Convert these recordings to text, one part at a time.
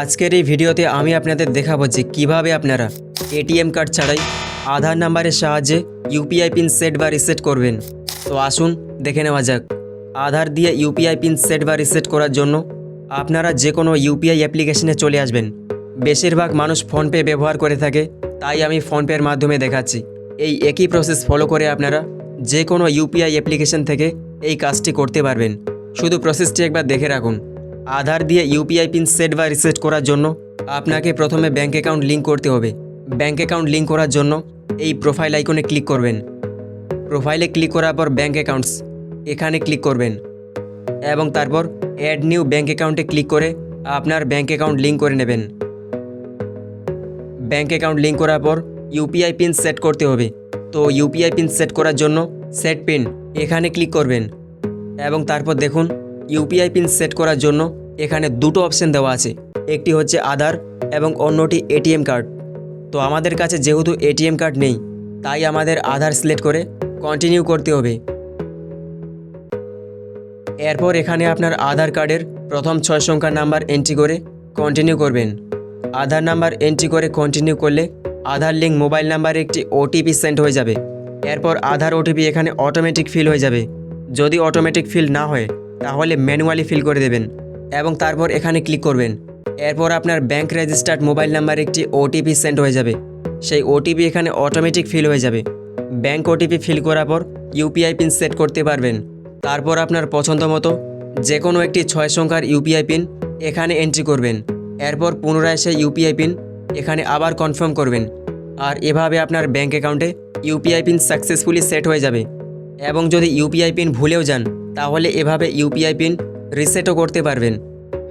আজকের এই ভিডিওতে আমি আপনাদের দেখাবো যে কীভাবে আপনারা এটিএম কার্ড ছাড়াই আধার নাম্বারের সাহায্যে ইউপিআই পিন সেট বা রিসেট করবেন। তো আসুন, দেখে নেওয়া যাক। আধার দিয়ে ইউপিআই পিন সেট বা রিসেট করার জন্য আপনারা যে কোনো ইউপিআই অ্যাপ্লিকেশনে চলে আসবেন। বেশিরভাগ মানুষ ফোনপে ব্যবহার করে থাকে, তাই আমি ফোনপের মাধ্যমে দেখাচ্ছি। এই একই প্রসেস ফলো করে আপনারা যে কোনো ইউপিআই অ্যাপ্লিকেশন থেকে এই কাজটি করতে পারবেন। শুধু প্রসেসটি একবার দেখে রাখুন। আধার দিয়ে ইউপিআই পিন সেট বা রিসেট করার জন্য আপনাকে প্রথমে ব্যাঙ্ক অ্যাকাউন্ট লিঙ্ক করতে হবে। ব্যাঙ্ক অ্যাকাউন্ট লিঙ্ক করার জন্য এই প্রোফাইল আইকনে ক্লিক করবেন। প্রোফাইলে ক্লিক করার পর ব্যাঙ্ক অ্যাকাউন্টস এখানে ক্লিক করবেন। এবং তারপর অ্যাড নিউ ব্যাঙ্ক অ্যাকাউন্টে ক্লিক করে আপনার ব্যাঙ্ক অ্যাকাউন্ট লিঙ্ক করে নেবেন। ব্যাঙ্ক অ্যাকাউন্ট লিঙ্ক করার পর ইউপিআই পিন সেট করতে হবে। তো ইউপিআই পিন সেট করার জন্য সেট পিন এখানে ক্লিক করবেন। এবং তারপর দেখুন ইউপিআই পিন সেট করার জন্য এখানে দুটো অপশন দেওয়া আছে। একটি হচ্ছে আধার এবং অন্যটি এটিএম কার্ড। তো আমাদের কাছে যেহেতু এটিএম কার্ড নেই, তাই আমাদের আধার সিলেক্ট করে কন্টিনিউ করতে হবে। এরপর এখানে আপনার আধার কার্ডের প্রথম ছয় সংখ্যার নাম্বার এন্ট্রি করে কন্টিনিউ করবেন। আধার নাম্বার এন্ট্রি করে কন্টিনিউ করলে আধার লিঙ্ক মোবাইল নাম্বারে একটি ওটিপি সেন্ড হয়ে যাবে। এরপর আধার ওটিপি এখানে অটোমেটিক ফিল হয়ে যাবে। যদি অটোমেটিক ফিল না হয় তাহলে ম্যানুয়ালি ফিল করে দেবেন এবং তারপর এখানে ক্লিক করবেন। এরপর আপনার ব্যাংক রেজিস্টার্ড মোবাইল নাম্বারে একটি ওটিপি সেন্ড হয়ে যাবে। সেই ওটিপি এখানে অটোমেটিক ফিল হয়ে যাবে। ব্যাংক ওটিপি ফিল করার পর ইউপিআই পিন সেট করতে পারবেন। তারপর আপনার পছন্দ মতো যে কোনো একটি ছয় সংখ্যার ইউপিআই পিন এখানে এন্ট্রি করবেন। এরপর পুনরায় সেই ইউপিআই পিন এখানে আবার কনফার্ম করবেন। আর এভাবে আপনার ব্যাংক অ্যাকাউন্টে ইউপিআই পিন সাকসেসফুলি সেট হয়ে যাবে। এবং যদি ইউপিআই পিন ভুলেও যান তাহলে এভাবে ইউপিআই পিন রিসেটও করতে পারবেন।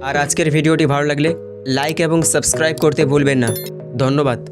আর আজকের ভিডিওটি ভালো লাগলে লাইক এবং সাবস্ক্রাইব করতে ভুলবেন না। ধন্যবাদ।